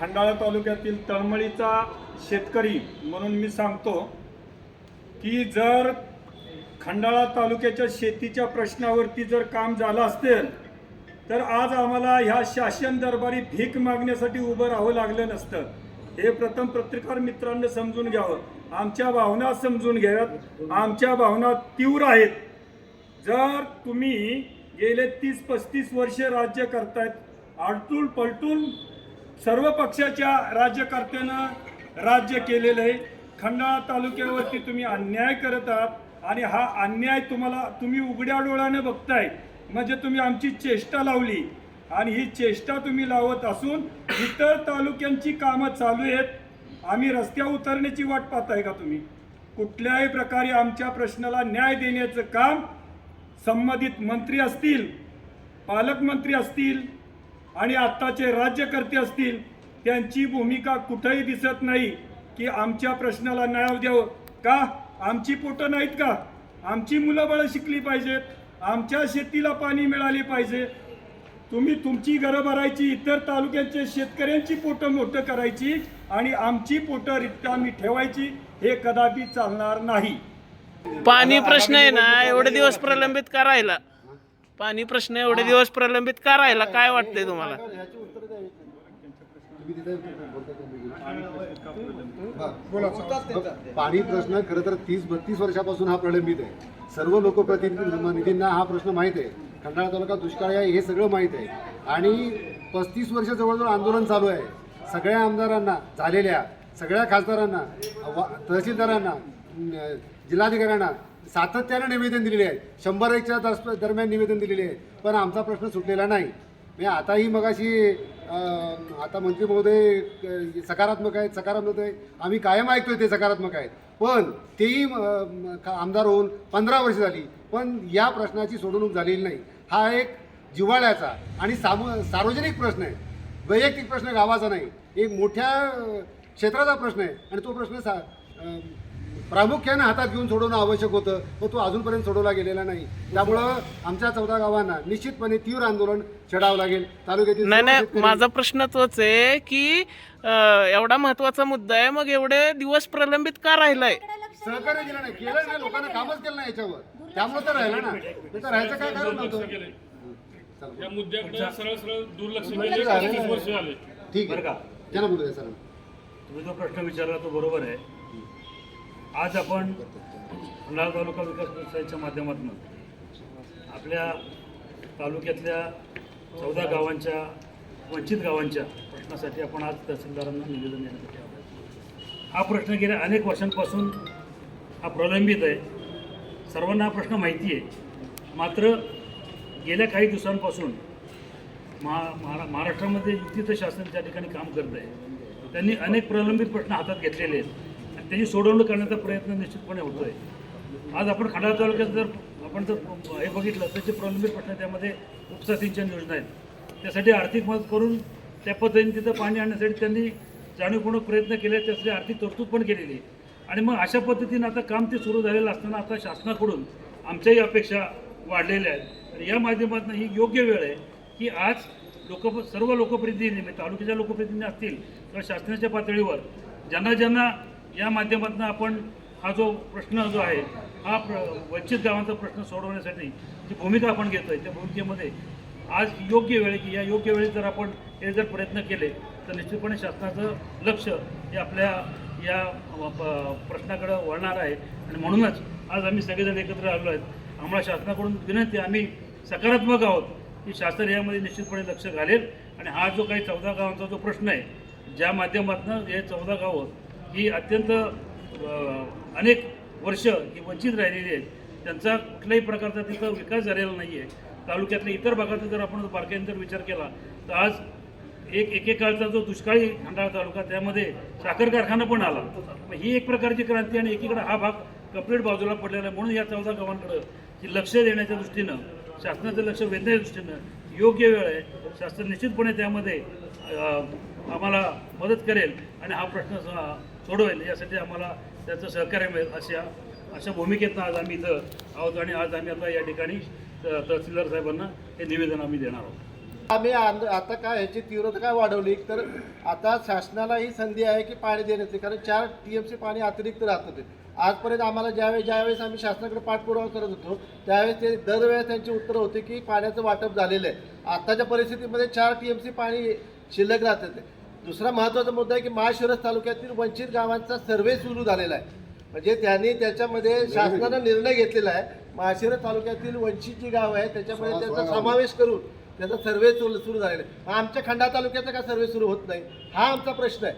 खंडाळा तालुक्यातील तळमळीचा शेतकरी म्हणून मी सांगतो की जर खंडाळा तालुक्याच्या शेतीच्या प्रश्नावरती जर काम झालं असेल तर आज आम्हाला ह्या शासन दरबारी भीक मागण्यासाठी उभं राहावं लागलं नसतं. हे प्रथम पत्रकार मित्रांनी समजून घ्यावं. आमच्या भावना समजून घ्याव्यात. आमच्या भावना तीव्र आहेत. जर तुम्ही गेले तीस पस्तीस वर्षे राज्य करतायत आलटून पलटून सर्व पक्षाच्या राज्यकर्त्यानं राज्य केलेलं आहे. खंडाळा तालुक्यावरती तुम्ही अन्याय करत आहात आणि हा अन्याय तुम्हाला तुम्ही उघड्या डोळ्याने बघताय. म्हणजे तुम्ही आमची चेष्टा लावली. आणि ही चेष्टा तुम्ही लावत असून इतर तालुक्यांची कामं चालू आहेत. आम्ही रस्त्या उतरण्याची वाट पाहताय का तुम्ही? कुठल्याही प्रकारे आमच्या प्रश्नाला न्याय देण्याचं काम संबंधित मंत्री असतील पालकमंत्री असतील आणि आत्ताचे राज्यकर्ते असतील त्यांची भूमिका कुठंही दिसत नाही की आमच्या प्रश्नाला न्याय द्यावं. का? आमची पोटं नाहीत का? आमची मुलं बळं शिकली पाहिजेत. आमच्या शेतीला पाणी मिळाले पाहिजे. तुम्ही तुमची घरं भरायची इतर तालुक्यांच्या शेतकऱ्यांची पोटं मोठं करायची आणि आमची पोटं रिकामी ठेवायची हे कदापि चालणार नाही. पाणी प्रश्न आहे ना एवढे दिवस प्रलंबित करायला. पाणी प्रश्न एवढे दिवस प्रलंबित का राहिला? काय वाटतंय तुम्हाला? पाणी प्रश्न खरं तर तीस बत्तीस वर्षापासून हा प्रलंबित आहे. सर्व लोकप्रतिनिधींना हा प्रश्न माहीत आहे. खंडाळा तालुका दुष्काळी आहे हे सगळं माहीत आहे. आणि पस्तीस वर्ष जवळजवळ आंदोलन चालू आहे सगळ्या आमदारांना झालेल्या सगळ्या खासदारांना वा- तहसीलदारांना जिल्हाधिकाऱ्यांना सातत्यानं निवेदन दिलेले आहे शंभर एकच्या दस- दरम्यान निवेदन दिलेले आहे पण आमचा प्रश्न सुटलेला नाही. म्हणजे आताही मगाशी आता मंत्री महोदय सकारात्मक आहेत सकारात्मक आहे आम्ही कायम ऐकतोय ते सकारात्मक आहेत. पण तेही आमदार होऊन पंधरा वर्ष झाली. पण या प्रश्नाची सोडवणूक झालेली नाही. हा एक जिव्हाळ्याचा आणि साम सार्वजनिक प्रश्न आहे. वैयक्तिक प्रश्न गावाचा नाही. एक मोठ्या क्षेत्राचा प्रश्न आहे. आणि तो प्रश्न सा प्रामुख्यानं हातात घेऊन सोडवणं आवश्यक होतं. व तो अजूनपर्यंत सोडवला गेलेला नाही. त्यामुळं आमच्या चौदा गावांना निश्चितपणे तीव्र आंदोलन छेडावं लागेल. तालुक्यातील नाही नाही माझा प्रश्न तोच आहे की अं, एवढा महत्त्वाचा मुद्दा आहे मग एवढे दिवस प्रलंबित का राहिलाय? सहकार्य दिलं नाही. केलं नाही लोकांना कामच केलं नाही याच्यावर. त्यामुळे तर राहिलं ना. तर राहायचं काय कारण नव्हतं या मुद्द्याकडे सरळ सरळ दुर्लक्ष दुर्लक्ष केले झालं. पस्तीस वर्ष झाले. ठीक बरं का? आहे त्यांना बोलूया सर तुम्ही जो प्रश्न विचारला तो बरोबर आहे. आज आपण खंडाळा तालुका विकास परिषदेच्या माध्यमातून आपल्या तालुक्यातल्या चौदा गावांच्या वंचित गावांच्या प्रश्नासाठी आपण आज तहसीलदारांना निवेदन देण्यासाठी आलो हा प्रश्न गेल्या अनेक वर्षांपासून हा प्रलंबित आहे. सर्वांना हा प्रश्न माहिती आहे. मात्र गेल्या काही दिवसांपासून महा महारा महाराष्ट्रामध्ये युतीचं शासन त्या ठिकाणी काम करत आहे त्यांनी अनेक प्रलंबित प्रश्न हातात घेतलेले आहेत. त्याची सोडवणूक करण्याचा प्रयत्न निश्चितपणे होतो आहे आज आपण खडा तालुक्यात जर आपण जर हे बघितलं तर जे प्रलंबित प्रश्न त्यामध्ये उपसा सिंचन योजना आहेत. त्यासाठी आर्थिक मदत करून त्या पद्धतीने तिथं पाणी आणण्यासाठी त्यांनी जाणीवपूर्वक प्रयत्न केले त्यासाठी आर्थिक तरतूद पण केलेली आहे. आणि मग अशा पद्धतीनं आता काम ते सुरू झालेलं असताना आता शासनाकडून आमच्याही अपेक्षा वाढलेल्या आहेत. तर या माध्यमातून ही योग्य वेळ आहे की आज लोक सर्व लोकप्रतिनिधी म्हणजे तालुक्याच्या लोकप्रतिनिधी असतील किंवा शासनाच्या पातळीवर ज्यांना ज्यांना या माध्यमातून आपण हा जो प्रश्न जो आहे हा प्र वंचित गावांचा प्रश्न सोडवण्यासाठी जी भूमिका आपण घेतो आहे त्या भूमिकेमध्ये आज योग्य वेळी की या योग्य वेळी जर आपण हे जर प्रयत्न केले तर निश्चितपणे शासनाचं लक्ष हे आपल्या या प- वळणार आहे. आणि म्हणूनच आज आम्ही सगळेजण एकत्र आलो आहेत. आम्हाला शासनाकडून विनंती आम्ही सकारात्मक आहोत की शासन यामध्ये निश्चितपणे लक्ष घालेल. आणि हा जो काही चौदा गावांचा जो प्रश्न आहे ज्या माध्यमातून हे चौदा गावं ही अत्यंत अनेक वर्ष ही वंचित राहिलेली आहेत. त्यांचा कुठल्याही प्रकारचा तिथं विकास झालेला नाही आहे तालुक्यातल्या इतर भागाचा जर आपण बारकाईनंतर विचार केला तर आज एक एकेकाळचा जो दुष्काळी खंडाळा तालुका त्यामध्ये साखर कारखाना पण आला. मग ही एक प्रकारची क्रांती आणि एकीकडे हा भाग कंप्लीट बाजूला पडलेला आहे. म्हणून या चौदा गावांकडं की लक्ष देण्याच्या दृष्टीनं शासनाचं लक्ष वेधण्याच्या दृष्टीनं योग्य वेळ आहे. शासन निश्चितपणे त्यामध्ये आम्हाला मदत करेल. आणि हा प्रश्न सोडवेल यासाठी आम्हाला त्याचं सहकार्य मिळेल अशा अशा भूमिकेतनं आज आम्ही इथं आहोत आणि आज आम्ही आता या ठिकाणी त- तहसीलदार साहेबांना हे निवेदन आम्ही देणार आहोत. आम्ही आता काय ह्याची तीव्रता काय वाढवली तर आता शासनाला ही संधी आहे की पाणी देण्याची कारण चार टीएमसी पाणी अतिरिक्त राहत होते आजपर्यंत आम्हाला ज्यावेळेस ज्यावेळेस आम्ही शासनाकडे पाठपुरावा करत होतो त्यावेळेस ते दरवेळेस त्यांची उत्तरं होती की पाण्याचं वाटप झालेलं आहे. आत्ताच्या परिस्थितीमध्ये चार टीएमसी पाणी शिल्लक राहतं ते. दुसरा महत्त्वाचा मुद्दा आहे की महाशिरस तालुक्यातील वंचित गावांचा सर्व्हे सुरू झालेला आहे. म्हणजे त्यांनी त्याच्यामध्ये शासनानं निर्णय घेतलेला आहे. माशिरस तालुक्यातील वंचित जी गाव आहे त्याच्यामध्ये त्याचा समावेश करून त्याचा सर्व्हे सुरू सुरू झालेला आहे. आमच्या खंडा तालुक्याचा का सर्व्हे सुरू होत नाही? हा आमचा प्रश्न आहे.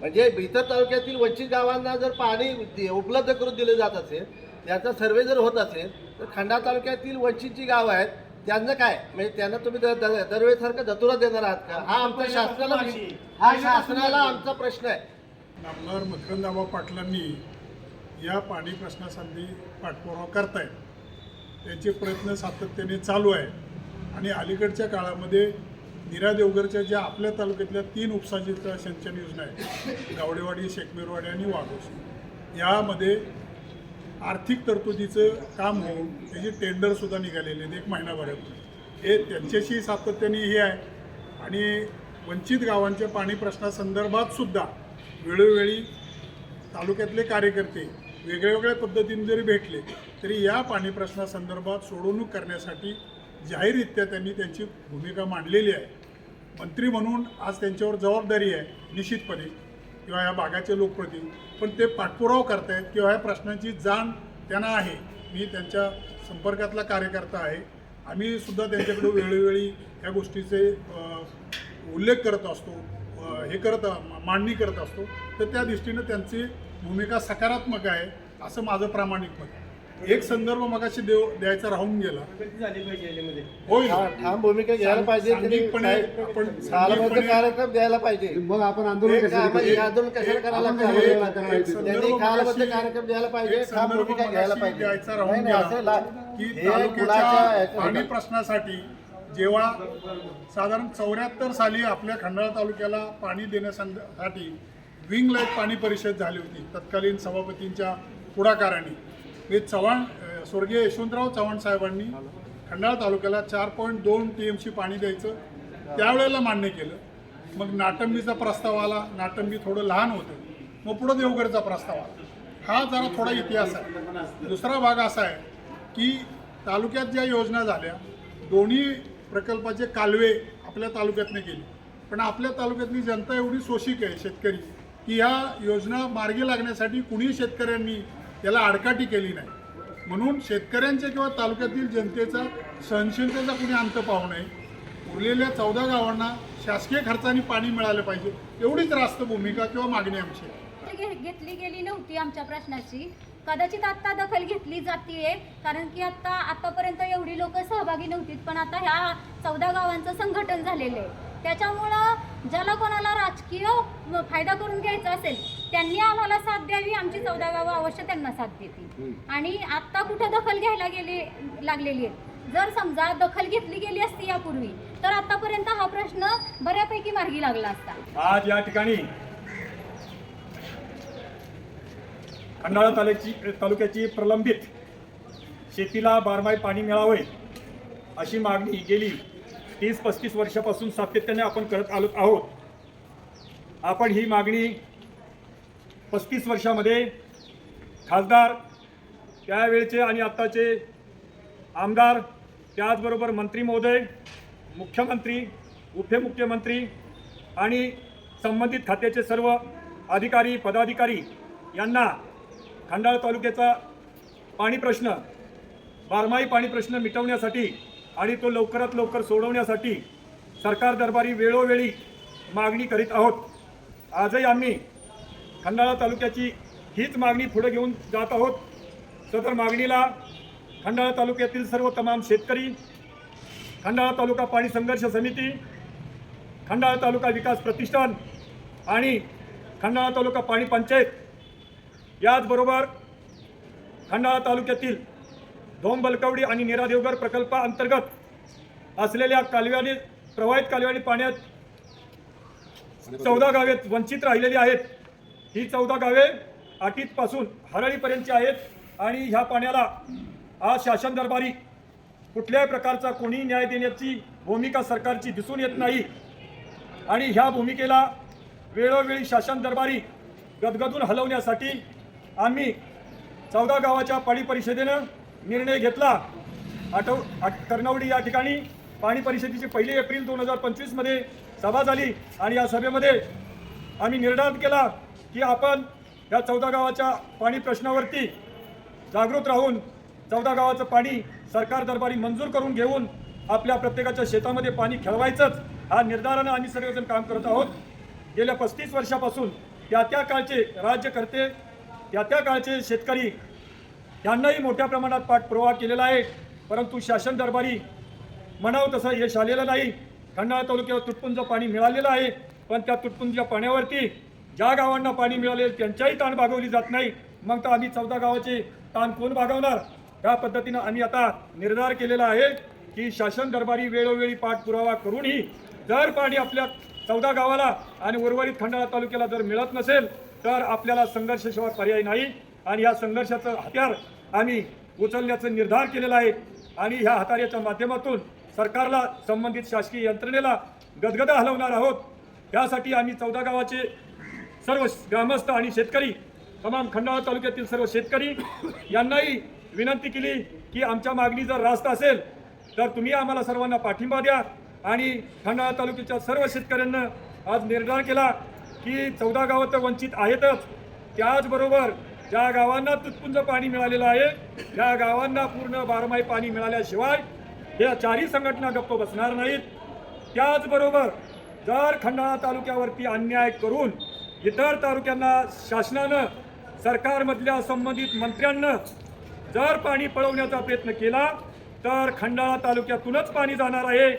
म्हणजे इतर तालुक्यातील वंचित गावांना जर पाणी उपलब्ध करून दिले जात असेल त्याचा सर्वे जर होत असेल तर खंडा तालुक्यातील वंचित जी गावं आहेत त्यांना काय? म्हणजे त्यांना तुम्ही दर- दर- दरवेळेसारखं धतुरा देणार आहात का? हा आमच्या शासनाला हा शासनाला आमचा प्रश्न आहे. आमदार मकरंदाबा पाटलांनी या पाणी प्रश्नासाठी पाठपुरावा करतायत. त्यांचे प्रयत्न सातत्याने चालू आहे आणि अलीकडच्या काळामध्ये नीरा देवघरच्या ज्या आपल्या तालुक्यातल्या तीन उपसाजित सिंचन योजना आहेत गावडेवाडी शेकमेरवाडी आणि वाघोस यामध्ये आर्थिक तरतुदीचं काम होऊन त्याचे टेंडरसुद्धा निघालेले आहेत एक महिनाभरात हे त्यांच्याशी सातत्याने हे आहे. आणि वंचित गावांच्या पाणी प्रश्नासंदर्भात सुद्धा वेळोवेळी तालुक्यातले कार्यकर्ते वेगळ्या वेगळ्या पद्धतीने जरी भेटले तरी या पाणी प्रश्नासंदर्भात सोडवणूक करण्यासाठी जाहीररित्या त्यांनी त्यांची भूमिका मांडलेली आहे. मंत्री म्हणून आज त्यांच्यावर जबाबदारी आहे निश्चितपणे. किंवा या भागाचे लोकप्रतिनिधी पण ते पाठपुरावा करतायत किंवा या प्रश्नांची जाण त्यांना आहे. मी त्यांच्या संपर्कातला कार्यकर्ता आहे. आम्ही सुद्धा त्यांच्याकडे वेळोवेळी या गोष्टीचे उल्लेख करत असतो हे करत मांडणी करत असतो. तर त्या दृष्टीनं त्यांची भूमिका सकारात्मक आहे असं माझं प्रामाणिक मत आहे. एक संदर्भ मगाशी देव द्यायचा राहून गेला होईल हा, ठाम भूमिका घ्यायला पाहिजे सांघिकपणे आपण कालबद्ध सांघिकपणे- कार्यक्रम द्यायला पाहिजे मग आपण आंदोलन एक- आपण आंदोलन कशाला करायला? हे-. लागतं. त्यांनी संदर्भ कालबद्ध मगाशी- कार्यक्रम द्यायला पाहिजे एक ठाम संदर्भ भूमिका घ्यायला मगाशी पाहिजे द्यायचा नाही, राहून नाही, असं गेला ला- की हे तालुक्याच्या पाणी. प्रश्नासाठी जेव्हा साधारण चौऱ्याहत्तर साली आपल्या खंडाळा तालुक्याला पाणी देण्यासाठी विंग लाइट पाणी परिषद झाली होती तत्कालीन सभापतींच्या पुढाकाराने हे चव्हाण स्वर्गीय यशवंतराव चव्हाण साहेबांनी खंडाळा तालुक्याला चार पॉईंट दोन टी एम सी पाणी द्यायचं. त्यावेळेला मान्य केलं. मग नाटंबीचा प्रस्ताव आला. नाटंबी थोडं लहान होतं. मग पुढं देवगडचा प्रस्ताव आला. हा जरा थोडा इतिहास आहे. दुसरा भाग असा आहे की तालुक्यात ज्या योजना झाल्या दोन्ही प्रकल्पाचे कालवे आपल्या तालुक्यातनं गेले. पण आपल्या तालुक्यातली जनता एवढी शोषिक आहे शेतकरी की ह्या योजना मार्गी लागण्यासाठी कुणी शेतकऱ्यांनी याला आडकाठी केली नाही. म्हणून शेतकऱ्यांच्या किंवा तालुक्यातील जनतेचा सहनशीलतेचा कुणी अंत पाहू नये. उरलेल्या चौदा गावांना शासकीय खर्चाने पाणी मिळालं पाहिजे. एवढीच रास्त भूमिका किंवा मागणी आमची घे- घेतली गेली नव्हती आमच्या प्रश्नाची. कदाचित आत्ता दखल घेतली जातीये कारण की आता आतापर्यंत एवढी लोक सहभागी नव्हती पण आता ह्या चौदा गावांचं संघटन झालेलं आहे. त्याच्यामुळं ज्याला कोणाला राजकीय फायदा करून घ्यायचा असेल त्यांनी आम्हाला साथ द्यावी आमची चौदा गावं अवश्य त्यांना साथ देतील. आणि आत्ता कुठं दखल घ्यायला गेली लागलेली आहे? जर समजा दखल घेतली गेली असती यापूर्वी तर आतापर्यंत हा प्रश्न बऱ्यापैकी मार्गी लागला असता. आज या ठिकाणी खंडाळा तालुक्याची तालुक्याची प्रलंबित शेतीला बारमाही पाणी मिळावे अशी मागणी गेली. तीस पस्तीस वर्षापासून सातत्याने आपण करत आलो आहोत. आपण ही मागणी पस्तीस वर्षामध्ये खासदार त्यावेळचे आणि आत्ताचे आमदार त्याचबरोबर मंत्री महोदय मुख्यमंत्री उपमुख्यमंत्री आणि संबंधित खात्याचे सर्व अधिकारी पदाधिकारी यांना खंडाळा तालुक्याचा पाणी प्रश्न बारमाही पाणी प्रश्न मिटवण्यासाठी आणि तो लवकरात लवकर सोडवण्यासाठी सरकार दरबारी वेळोवेळी मागणी करीत आहोत. आजही आम्ही खंडाळा तालुक्याची हीच मागणी पुढे घेऊन जात आहोत. सदर मागणीला खंडाळा तालुक्यातील सर्व तमाम शेतकरी खंडाळा तालुका पाणी संघर्ष समिती खंडाळा तालुका विकास प्रतिष्ठान आणि खंडाळा तालुका पाणी पंचायत याचबरोबर खंडाळा तालुक्यातील धोंबलकवडी आणि निरा देवघर प्रकल्पाअंतर्गत असलेल्या कालव्याने प्रवाहित कालव्याने पाण्यात चौदा गावे वंचित राहिलेली आहेत. ही चौदा गावे आटीतपासून हरळीपर्यंतची आहेत आणि ह्या पाण्याला आज शासन दरबारी कुठल्याही प्रकारचा कोणी न्याय देण्याची भूमिका सरकारची दिसून येत नाही. आणि ह्या भूमिकेला वेळोवेळी शासन दरबारी गदगदून हलवण्यासाठी आम्ही चौदा गावाच्या पाणी परिषदेनं निर्णय घेतला. आठव आठ कर्णावडी या ठिकाणी पाणी परिषदेची पहिली एप्रिल दोन हजार पंचवीसमध्ये सभा झाली आणि या सभेमध्ये आम्ही निर्णय केला की आपण या चौदा गावाच्या पाणी प्रश्नावरती जागृत राहून चौदा गावाचं पाणी सरकार दरबारी मंजूर करून घेऊन आपल्या प्रत्येकाच्या शेतामध्ये पाणी खेळवायचंच हा निर्धारानं आम्ही सर्वजण काम करत आहोत. गेल्या पस्तीस वर्षापासून त्या त्या काळचे राज्यकर्ते त्या त्या काळचे शेतकरी यांनाही मोठ्या प्रमाणात पाठपुरावा केलेला आहे. परंतु शासन दरबारी म्हणावं तसं यश आलेलं नाही. खंडाळा तालुक्यावर तुटपुंज पाणी मिळालेलं आहे. पण त्या तुटपुंजच्या पाण्यावरती ज्या गावांना पाणी मिळाले त्यांच्याही ताण भागवली जात नाही. मग तर आम्ही चौदा गावाचे ताण कोण भागवणार? या पद्धतीनं आम्ही आता निर्धार केलेला आहे की शासन दरबारी वेळोवेळी पाठपुरावा करूनही जर पाणी आपल्या चौदा गावाला आणि उर्वरित खंडाळा तालुक्याला जर मिळत नसेल तर आपल्याला संघर्षशिवाय पर्याय नाही. आणि या संघर्षाचं हत्यार आम्ही उचलण्याचा निर्धार केलेला आहे. आणि ह्या हाताऱ्याच्या माध्यमातून सरकारला संबंधित शासकीय यंत्रणेला गदगद हलवणार आहोत. यासाठी आम्ही चौदा गावाचे सर्व ग्रामस्थ आणि शेतकरी तमाम खंडाळा तालुक्यातील सर्व शेतकरी यांनाही विनंती केली की आमच्या मागणी जर रास्त असेल तर तुम्ही आम्हाला सर्वांना पाठिंबा द्या. आणि खंडाळा तालुक्याच्या सर्व शेतकऱ्यांना आज निर्धार केला की चौदा गावं तर वंचित आहेतच. त्याचबरोबर ज्या गावांना तुटपुंज पाणी मिळालेलं आहे त्या गावांना पूर्ण बारमाही पाणी मिळाल्याशिवाय या चारही संघटना गप्प बसणार नाहीत. त्याचबरोबर जर खंडाळा तालुक्यावरती अन्याय करून इतर तालुक्यांना शासनानं सरकारमधल्या संबंधित मंत्र्यांना जर पाणी पळवण्याचा प्रयत्न केला तर खंडाळा तालुक्यातूनच पाणी जाणार आहे.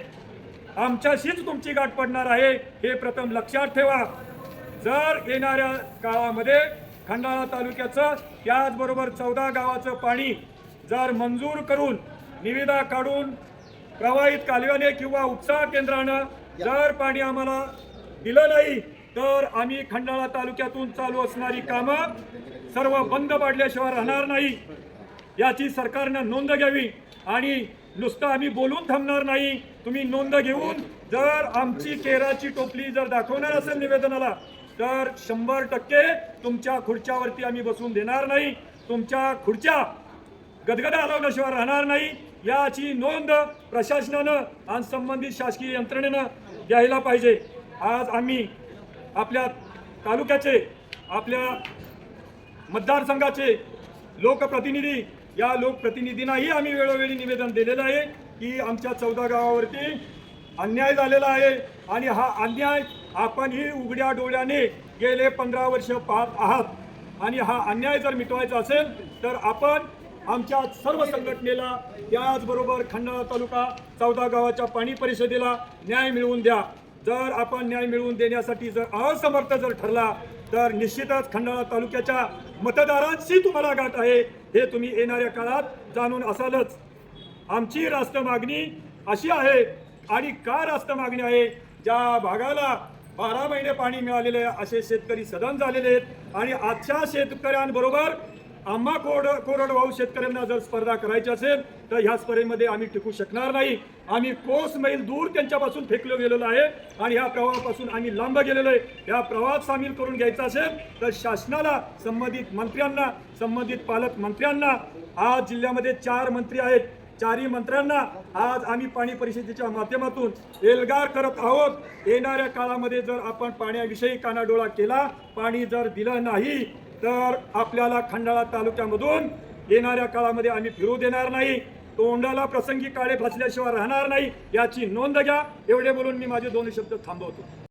आमच्याशीच तुमची गाठ पडणार आहे हे प्रथम लक्षात ठेवा. जर येणाऱ्या काळामध्ये खंडाळा तालुक्याचं त्याचबरोबर चौदा गावाचं पाणी जर मंजूर करून निविदा काढून प्रवाहित कालव्याने किंवा उपसा केंद्रानं जर पाणी आम्हाला दिलं नाही तर आम्ही खंडाळा तालुक्यातून चालू असणारी कामं सर्व बंद पाडल्याशिवाय राहणार नाही. याची सरकारनं नोंद घ्यावी आणि नुसतं आम्ही बोलून थांबणार नाही. तुम्ही नोंद घेऊन जर आमची केराची टोपली जर दाखवणार असेल निवेदनाला तर शंभर टक्के तुमच्या खुर्च्यावरती आम्ही बसून देणार नाही. तुमच्या खुर्च्या गदगद हलवल्याशिवाय राहणार नाही. याची नोंद प्रशासनानं आणि संबंधित शासकीय यंत्रणेनं द्यायला पाहिजे. आज आम्ही आपल्या तालुक्याचे आपल्या मतदारसंघाचे लोकप्रतिनिधी या लोकप्रतिनिधींनाही आम्ही वेळोवेळी निवेदन दिलेलं आहे की आमच्या चौदा गावावरती अन्याय झालेला आहे आणि हा अन्याय आपणही उघड्या डोळ्याने गेले पंधरा वर्ष पाहत आहात. आणि हा अन्याय जर मिटवायचा असेल तर आपण आमच्या सर्व संघटनेला त्याचबरोबर खंडाळा तालुका चौदा गावाच्या पाणी परिषदेला न्याय मिळवून द्या. जर आपण न्याय मिळवून देण्यासाठी जर असमर्थ जर ठरला तर निश्चितच खंडाळा तालुक्याच्या मतदारांशी तुम्हाला गाठ आहे. हे तुम्ही येणाऱ्या काळात जाणून असालच. आमची रास्त मागणी अशी आहे. आणि का रास्त मागणी आहे? ज्या भागाला बारा महिने पाणी मिळालेले आहे, असे शेतकरी सदन झालेले आहेत. आणि आजच्या शेतकऱ्यांबरोबर आम्हा कोरड कोरडवाहू शेतकऱ्यांना जर स्पर्धा करायची असेल तर ह्या स्पर्धेमध्ये आम्ही टिकू शकणार नाही. आम्ही कोस मैल दूर त्यांच्यापासून फेकलो गेलेलो आहे आणि ह्या प्रवाहापासून आम्ही लांब गेलेलो आहे. ह्या प्रवाहात सामील करून घ्यायचा असेल तर शासनाला संबंधित मंत्र्यांना संबंधित पालकमंत्र्यांना आज जिल्ह्यामध्ये चार मंत्री आहेत. चारही मंत्र्यांना आज आम्ही पाणी परिषदेच्या माध्यमातून एल्गार करत आहोत. येणाऱ्या काळामध्ये जर आपण पाण्याविषयी कानाडोळा केला पाणी जर दिलं नाही तर आपल्याला खंडाळा तालुक्यामधून येणाऱ्या काळामध्ये आम्ही फिरू देणार नाही. तोंडाला प्रसंगी काळे फासल्याशिवाय राहणार नाही याची नोंद घ्या. एवढे बोलून मी माझे दोन शब्द थांबवतो.